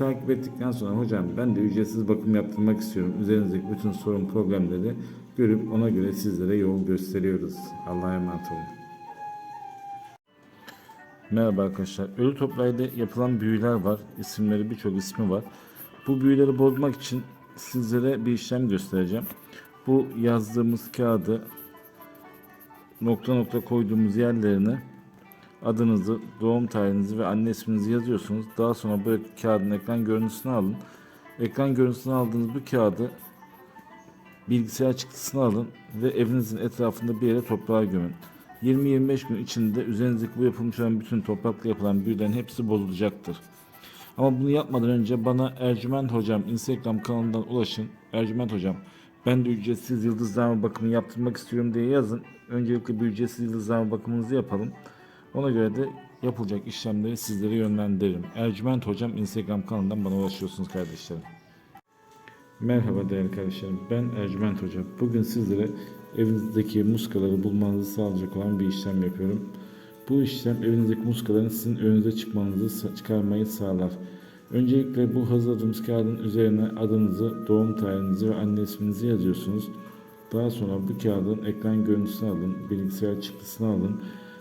Takip ettikten sonra hocam ben de ücretsiz bakım yaptırmak istiyorum. Üzerinizdeki bütün sorun problemleri görüp ona göre sizlere yol gösteriyoruz. Allah'a emanet olun. Merhaba arkadaşlar. Ölü toprağıyla yapılan büyüler var. İsimleri birçok ismi var. Bu büyüleri bozmak için sizlere bir işlem göstereceğim. Bu yazdığımız kağıdı nokta nokta koyduğumuz yerlerine adınızı, doğum tarihinizi ve anne isminizi yazıyorsunuz. Daha sonra bu kağıdın ekran görüntüsünü alın. Ekran görüntüsünü aldığınız bu kağıdı bilgisayar çıktısını alın ve evinizin etrafında bir yere toprağa gömün. 20-25 gün içinde üzerinizdeki bu yapılmış olan bütün toprakla yapılan büyülerin hepsi bozulacaktır. Ama bunu yapmadan önce bana Ercüment Hocam Instagram kanalından ulaşın. Ercüment Hocam ben de ücretsiz yıldızlama bakımı yaptırmak istiyorum diye yazın. Öncelikle bir ücretsiz yıldızlama bakımınızı yapalım. Ona göre de yapılacak işlemleri sizlere yönlendiririm. Ercüment Hocam Instagram kanalından bana ulaşıyorsunuz kardeşlerim. Merhaba değerli kardeşlerim. Ben Ercüment Hoca. Bugün sizlere evinizdeki muskaları bulmanızı sağlayacak olan bir işlem yapıyorum. Bu işlem evinizdeki muskaların sizin önünüze çıkmanızı çıkarmayı sağlar. Öncelikle bu hazırladığımız kağıdın üzerine adınızı, doğum tarihinizi ve anne isminizi yazıyorsunuz. Daha sonra bu kağıdın ekran görüntüsünü alın, bilgisayar çıktısını alın